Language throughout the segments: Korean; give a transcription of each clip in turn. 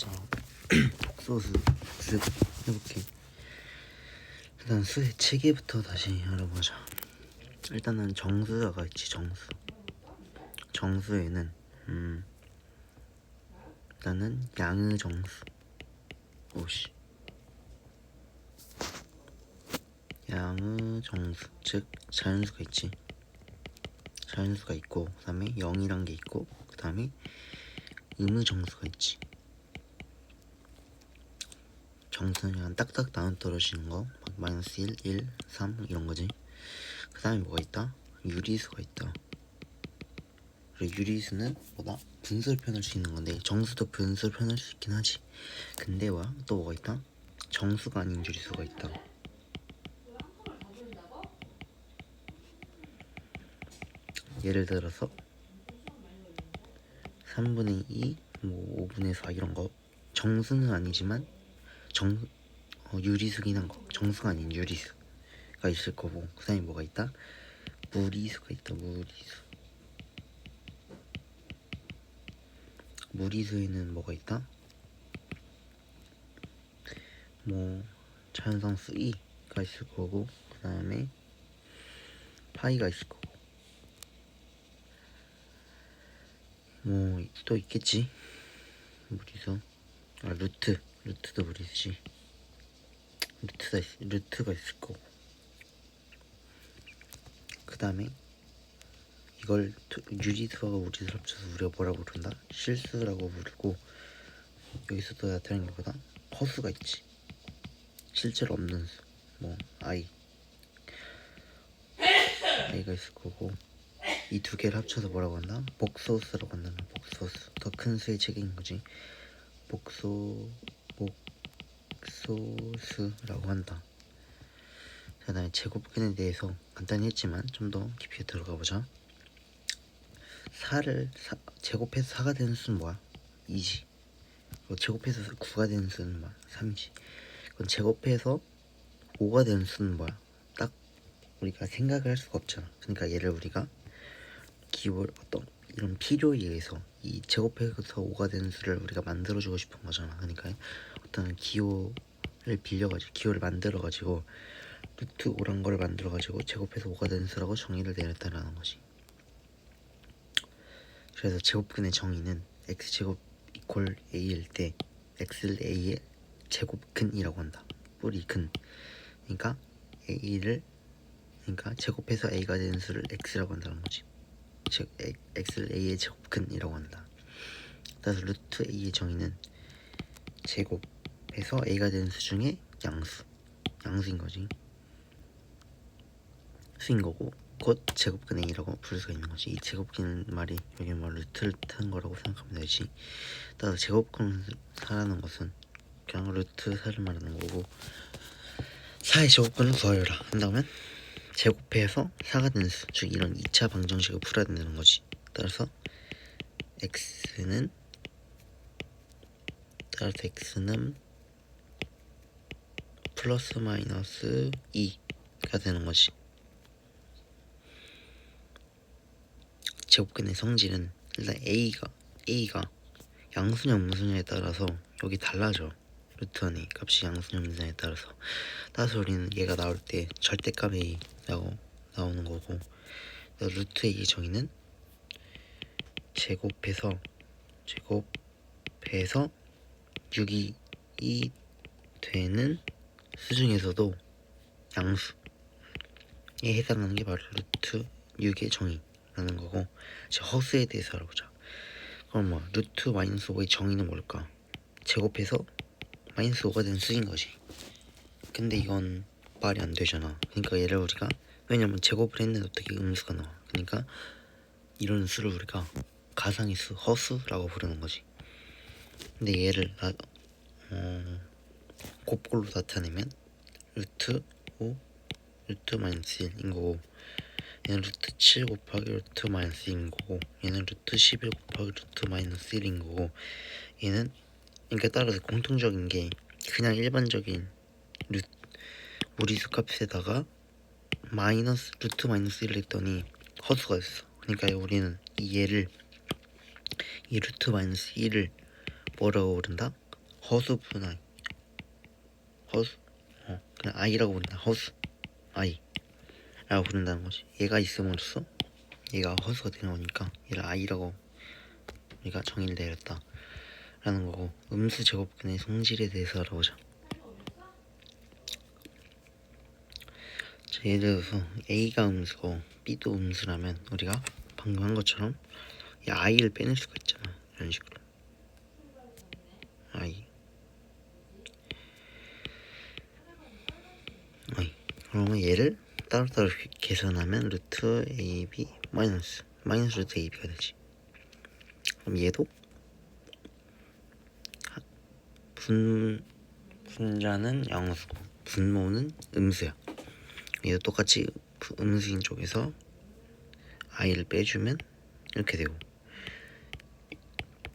자, 쓱 해볼게. 일단 수의 체계부터 다시 알아보자. 일단은 정수가 있지 정수. 정수에는 음 일단은 양의 정수. 오씨. 양의 정수 즉 자연수가 있지. 자연수가 있고 그 다음에 0이란 게 있고 그 다음에 음의 정수가 있지. 정수는 그냥 딱딱 나눠 떨어지는 거, 막 마이너스 1, 1, 3 이런 거지. 그 다음에 뭐가 있다? 유리수가 있다. 그리고 유리수는 뭐다? 분수를 표현할 수 있는 건데 정수도 분수를 표현할 수 있긴 하지. 근데 뭐야? 또 뭐가 있다? 정수가 아닌 유리수가 있다. 예를 들어서 3분의 2, 뭐 5분의 4 이런 거 정수는 아니지만 정 어, 한 거. 정수가 아닌 유리수가 있을 거고 그다음에 뭐가 있다? 무리수가 있다. 무리수. 무리수에는 뭐가 있다? 뭐 자연상수 2가 있을 거고 그 다음에 파이가 있을 거고 뭐 또 있겠지 무리수 아 루트 루트도 무리수지. 루트가 있, 루트가 있을 거고. 그 다음에 이걸 투- 유리수와 무리수를 합쳐서 우리가 뭐라고 부른다? 실수라고 부르고 여기서도 나타나는 게 뭐다? 허수가 있지. 실제로 없는 수, 뭐 i i가 있을 거고. 이 두 개를 합쳐서 뭐라고 한다? 복소수라고 거야, 복소수 더 큰 수의 책인 거지. 복소 복소수라고 한다 자, 그다음에 제곱근에 대해서 간단히 했지만 좀 더 깊이 들어가 보자 4를 사, 제곱해서 4가 되는 수는 뭐야? 2지 그리고 제곱해서 9가 되는 수는 뭐야? 3이지 그럼 제곱해서 5가 되는 수는 뭐야? 딱 우리가 생각을 할 수가 없잖아 그러니까 얘를 우리가 기호 어떤 이런 필요에 의해서 이 제곱해서 5가 되는 수를 우리가 만들어주고 싶은 거잖아 그러니까 어떤 기호를 빌려가지고 기호를 만들어가지고 루트 5란 거를 만들어가지고 제곱해서 5가 되는 수라고 정의를 내렸다라는 거지. 그래서 제곱근의 정의는 x제곱 이퀄 a일 때 x를 a의 제곱근이라고 한다. 뿌리 근. 그러니까 a를 그러니까 제곱해서 a가 되는 수를 x라고 한다는 거지. 즉 에- x를 a의 제곱근이라고 한다. 따라서 루트 a의 정의는 제곱 해서 a가 되는 수 중에 양수. 양수인 거지. 수인 거고 곧 제곱근 a라고 부를 수가 있는 거지. 이 제곱근 말이 여기 뭐 루트를 뜻하는 거라고 생각하면 되지. 따라서 제곱근 4라는 것은 그냥 루트 4를 말하는 거고 4의 제곱근을 구하여라. 한다면 제곱해서 4가 되는 수, 즉 이런 2차 방정식을 풀어야 된다는 거지. 따라서 x는 따라서 x는 플러스 마이너스 2가 되는 거지. 제곱근의 성질은 일단 a가 a가 양수냐 음수냐에 따라서 여기 달라져. 루트 안에 값이 양수냐 음수냐에 따라서 따라서 우리는 얘가 나올 때 절대값 a라고 나오는 거고 루트 a의 정의는 제곱해서 제곱해서 6이 이 되는 수 중에서도 양수에 해당하는 게 바로 루트 6의 정의라는 거고 이제 허수에 대해서 알아보자. 그럼 뭐 루트 마이너스 5의 정의는 뭘까? 제곱해서 마이너스 5가 되는 수인 거지. 근데 이건 말이 안 되잖아. 그러니까 얘를 우리가 왜냐면 제곱을 했는데 어떻게 음수가 나와? 그러니까 이런 수를 우리가 가상의 수 허수라고 부르는 거지. 근데 얘를 나, 어, 곱골로 나타내면 루트 5 루트 마이너스 1인 거고 얘는 루트 7 곱하기 루트 마이너스 1인 거고 얘는 루트 11 곱하기 루트 마이너스 1인 거고 얘는 그러니까 따라서 공통적인 게 그냥 일반적인 루 무리수 값에다가 마이너스 루트 마이너스 1을 했더니 허수가 있어 그러니까 우리는 이 얘를 이 루트 마이너스 1을 뭐라고 부른다? 허수 분 아이 허수 어 그냥 아이라고 부른다. 허수 아이 라고 부른다는 거지. 얘가 있음으로써 얘가 허수가 되는 거니까 얘를 아이라고 우리가 정의를 내렸다. 라는 거고 음수 제곱근의 성질에 대해서 알아보자. 자, 예를 들어서 A가 음수고 B도 음수라면 우리가 방금 한 것처럼 이 I를 빼낼 수가 있잖아. 이런 식으로 I I 그러면 얘를 따로따로 계산하면 루트 AB 마이너스 마이너스 루트 AB가 되지. 그럼 얘도 하- 분 분자는 양수고 분모는 음수야. 얘도 똑같이 부- 음수인 쪽에서 i를 빼주면 이렇게 되고.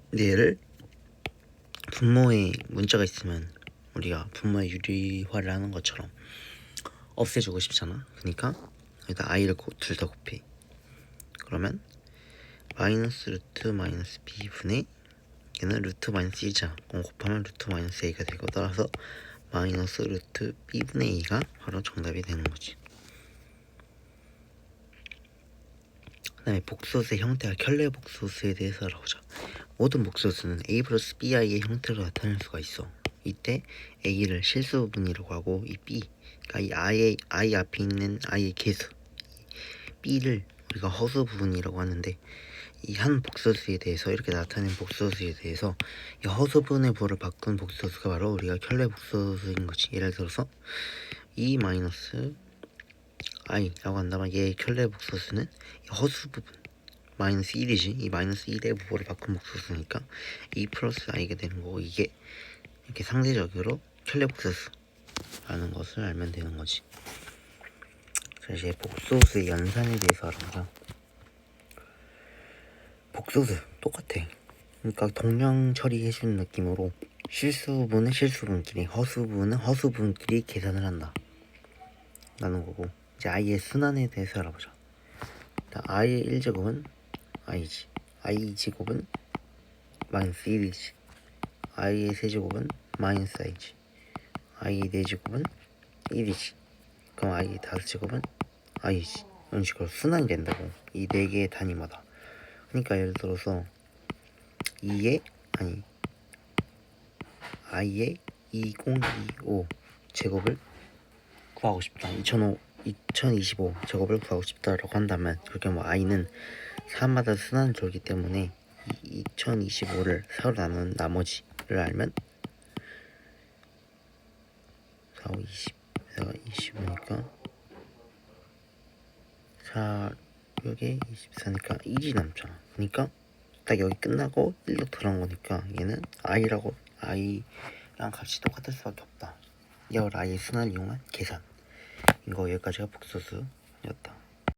근데 얘를 분모에 문자가 있으면 우리가 분모의 유리화를 하는 것처럼 없애주고 싶잖아. 그러니까 여기다 i를 둘 다 곱해. 그러면 마이너스 루트 마이너스 b 분의 얘는 루트 마이너스 2자. 그럼 곱하면 루트 마이너스 a가 되고 따라서 마이너스 루트 b분의 a가 바로 정답이 되는 거지. 그 다음에 복소수의 형태와 켤레 복소수에 대해서 알아보자. 모든 복소수는 a 플러스 bi의 형태로 나타낼 수가 있어 이때 a를 실수 부분이라고 하고 이 b 그러니까 이 i의 i 앞에 있는 i의 개수 b를 우리가 허수 부분이라고 하는데 이 한 복소수에 대해서 이렇게 나타낸 복소수에 대해서 이 허수분의 부호를 바꾼 복소수가 바로 우리가 켤레 복소수인 거지. 예를 들어서 2 마이너스 i라고 한다면 얘의 켤레 복소수는 이 허수 부분 마이너스 1이지. 이 마이너스 1의 부호를 바꾼 복소수니까 2 플러스 i가 되는 거고 이게 이렇게 상대적으로 켤레 복소수라는 것을 알면 되는 거지 그래서 이제 복소수의 연산에 대해서 알아보자 복소수 똑같아. 그러니까 동량 처리해주는 느낌으로 실수분은 실수분끼리, 허수분은 허수분끼리 계산을 한다. 라는 거고 이제 i의 순환에 대해서 알아보자. 일단 i의 1제곱은 i지. i 2제곱은 마이너스 1이지. I의 세제곱은 마이너스 i지. i의 4제곱은 1이지. 그럼 i의 5제곱은 i지. 이런 식으로 순환이 된다고. 이 네 개의 단위마다. 그러니까 예를 들어서 2의 아니 i의 2025 제곱을 구하고 싶다. 2005 2025 제곱을 구하고 싶다라고 한다면 그렇게 뭐 i는 4마다 순환을 돌기 때문에 2025를 4로 나눈 나머지 를 알면 4, 5, 20 4, 25니까 4 여기 24니까 2지 남잖아. 그러니까 딱 여기 끝나고 1로 들어간 거니까 얘는 i라고 i랑 값이 똑같을 수밖에 없다. 이걸 i의 순환을 이용한 계산. 이거 여기까지가 복소수였다.